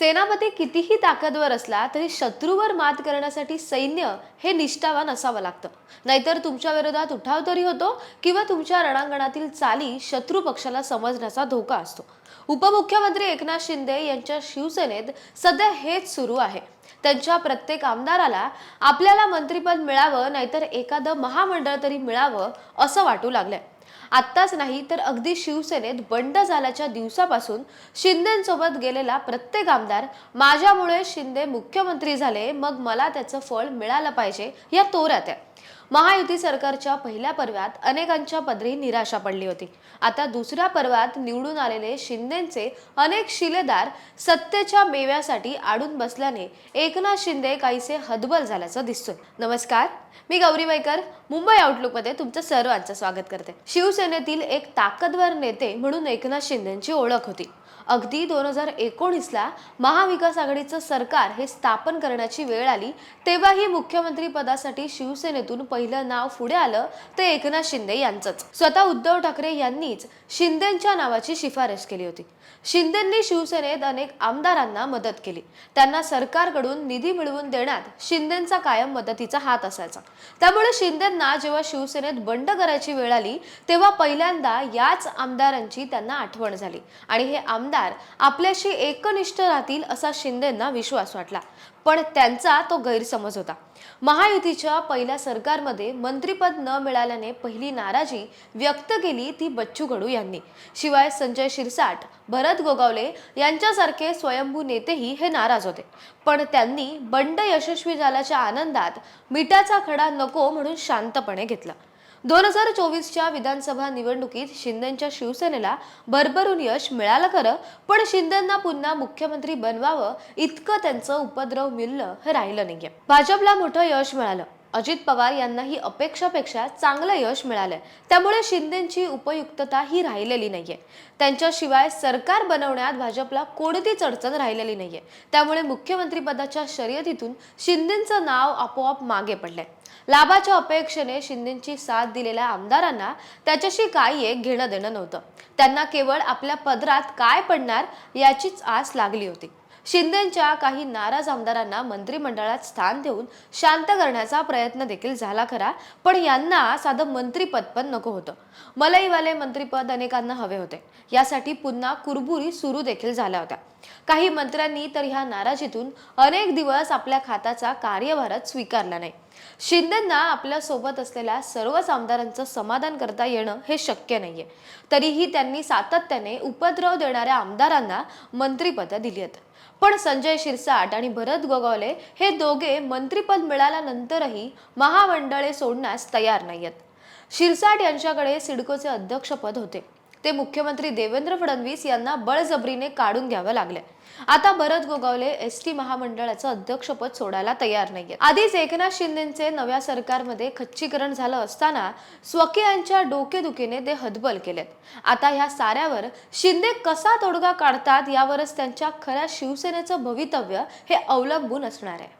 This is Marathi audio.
सेनापती कितीही ताकदवर असला तरी शत्रूवर मात करण्यासाठी सैन्य हे निष्ठावान असावं लागतं. नाहीतर तुमच्या विरोधात उठाव तरी होतो किंवा तुमच्या रणांगणातील चाली शत्रू पक्षाला समजण्याचा धोका असतो. उपमुख्यमंत्री एकनाथ शिंदे यांच्या शिवसेनेत सध्या हेच सुरू आहे. त्यांच्या प्रत्येक आमदाराला आपल्याला मंत्रिपद मिळावं नाहीतर एखादं महामंडळ तरी मिळावं असं वाटू लागलंय. आत्ताच नाही तर अगदी शिवसेनेत बंड झाल्याच्या दिवसापासून शिंदेसोबत गेलेला प्रत्येक आमदार माझ्यामुळे शिंदे मुख्यमंत्री झाले मग मला त्याचं फळ मिळालं पाहिजे या तोऱ्यात आहे. महायुती सरकारच्या पहिल्या पर्वात अनेकांच्या पदरी निराशा पडली होती. आता दुसऱ्या पर्वात निवडून आलेले शिंदेचे अनेक शिलेदार सत्तेच्या मेव्यासाठी आडून बसल्याने एकनाथ शिंदे काहीसे हदबल झाल्याचं दिसतोय. नमस्कार मी गौरी वाईकर मुंबई आउटलुकमध्ये तुमचं सर्वांचं स्वागत करते. शिवसेनेतील एक ताकदवर नेते म्हणून एकनाथ शिंदेची ओळख होती. अगदी दोन हजार एकोणीसला महाविकास आघाडीचं सरकार हे स्थापन करण्याची वेळ आली तेव्हाही मुख्यमंत्री पदासाठी शिवसेनेतून पहिलं नाव पुढे आलं ते एकनाथ शिंदे यांचंच. स्वतः उद्धव ठाकरे यांनीच शिंदेच्या नावाची शिफारस केली होती. शिंदेंनी शिवसेनेत अनेक आमदारांना मदत केली. त्यांना सरकारकडून निधी मिळवून देण्यात शिंदेचा कायम मदतीचा हात असायचा. त्यामुळे शिंदेंना जेव्हा शिवसेनेत बंड करायची वेळ आली तेव्हा पहिल्यांदा याच आमदारांची त्यांना आठवण झाली. आणि हे आमदार आपल्याशी एकनिष्ठ राहतील असा शिंदेंना विश्वास वाटला. पण त्यांचा तो गैरसमज होता. महायुतीच्या पहिल्या सरकारमध्ये मंत्रीपद न मिळाल्याने पहिली नाराजी व्यक्त केली ती बच्चू कडू यांनी. शिवाय संजय शिरसाट भरत गोगावले यांच्यासारखे स्वयंभू नेतेही हे नाराज होते. पण त्यांनी बंड यशस्वी झाल्याच्या आनंदात मिठाचा खडा नको म्हणून शांतपणे घेतला. दोन हजार चोवीसच्या विधानसभा निवडणुकीत शिंदेच्या शिवसेनेला भरभरून यश मिळालं खरं पण शिंदेंना पुन्हा मुख्यमंत्री बनवावं इतकं त्यांचं उपद्रव मिळलं हे राहिलं नाहीये. भाजपला मोठं यश मिळालं. अजित पवार यांनाही अपेक्षापेक्षा चांगलं यश मिळालंय. त्यामुळे शिंदेची उपयुक्तता ही राहिलेली नाहीये. त्यांच्याशिवाय सरकार बनवण्यात भाजपला कोणतीच अडचण राहिलेली नाहीये. त्यामुळे मुख्यमंत्रीपदाच्या शर्यतीतून शिंदेचं नाव आपोआप मागे पडलंय. लाभाच्या अपेक्षेने शिंदेची साथ दिलेल्या आमदारांना त्याच्याशी काही एक घेणं देणं नव्हतं. त्यांना केवळ आपल्या पदरात काय पडणार याचीच आस लागली होती. शिंदेच्या काही नाराज आमदारांना मंत्रिमंडळात स्थान देऊन शांत करण्याचा प्रयत्न देखील झाला खरा पण यांना साधं मंत्रिपद पण नको होतं. मलईवाले मंत्रिपद अनेकांना हवे होते. यासाठी पुन्हा कुरबुरी सुरू देखील झाल्या होत्या. काही मंत्र्यांनी तर ह्या नाराजीतून अनेक दिवस आपल्या खात्याचा कार्यभारच स्वीकारला नाही. शिंदेना आपल्यासोबत असलेल्या सर्वच आमदारांचं समाधान करता येणं हे शक्य नाहीये. तरीही त्यांनी सातत्याने उपद्रव देणाऱ्या आमदारांना मंत्रिपद दिली आहेत. पण संजय शिरसाट आणि भरत गोगावले हे दोघे मंत्रिपद मिळाल्यानंतरही महामंडळे सोडण्यास तयार नाहीयेत. शिरसाट यांच्याकडे सिडकोचे अध्यक्षपद होते. ते मुख्यमंत्री देवेंद्र फडणवीस यांना बळजबरीने काढून घ्यावं लागले. आता भरत गोगावले एस टी महामंडळाचं अध्यक्षपद सोडायला तयार नाहीये आधीच एकनाथ शिंदेचे नव्या सरकारमध्ये खच्चीकरण झालं असताना स्वकीयांच्या डोकेदुखीने ते हतबल केलेत. आता ह्या साऱ्यावर शिंदे कसा तोडगा काढतात यावरच त्यांच्या खऱ्या शिवसेनेचं भवितव्य हे अवलंबून असणार आहे.